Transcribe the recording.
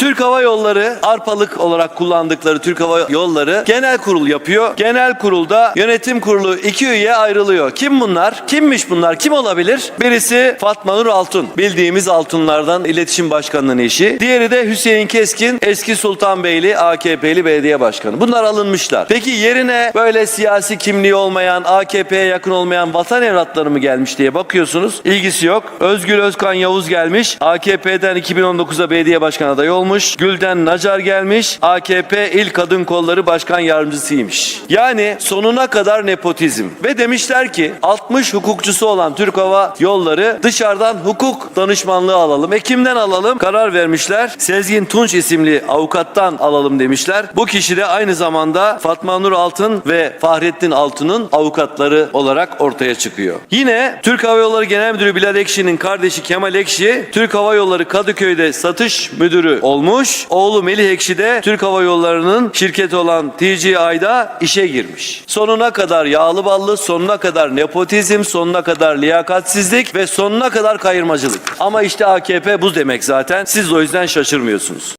Türk Hava Yolları arpalık olarak kullandıkları Türk Hava Yolları genel kurul yapıyor. Genel kurulda yönetim kurulu iki üye ayrılıyor. Kim bunlar? Kimmiş bunlar? Kim olabilir? Birisi Fatma Nur Altun. Bildiğimiz Altunlardan iletişim başkanının eşi. Diğeri de Hüseyin Keskin. Eski Sultanbeyli AKP'li belediye başkanı. Bunlar alınmışlar. Peki yerine böyle siyasi kimliği olmayan, AKP'ye yakın olmayan vatan evlatları mı gelmiş diye bakıyorsunuz. İlgisi yok. Özgür Özkan Yavuz gelmiş. AKP'den 2019'da belediye başkan adayı olmuş. Gülden Nacar gelmiş. AKP İl Kadın Kolları Başkan Yardımcısıymış. Yani sonuna kadar nepotizm. Ve demişler ki 60 hukukçusu olan Türk Hava Yolları dışarıdan hukuk danışmanlığı alalım. E kimden alalım? Karar vermişler. Sezgin Tunç isimli avukattan alalım demişler. Bu kişi de aynı zamanda Fatma Nur Altın ve Fahrettin Altun'un avukatları olarak ortaya çıkıyor. Yine Türk Hava Yolları Genel Müdürü Bilal Ekşi'nin kardeşi Kemal Ekşi Türk Hava Yolları Kadıköy'de satış müdürü olmuş. Oğlu Melih Ekşi de Türk Hava Yolları'nın şirketi olan TGI'da işe girmiş. Sonuna kadar yağlı ballı, sonuna kadar nepotizm, sonuna kadar liyakatsizlik ve sonuna kadar kayırmacılık. Ama işte AKP bu demek zaten. Siz o yüzden şaşırmıyorsunuz.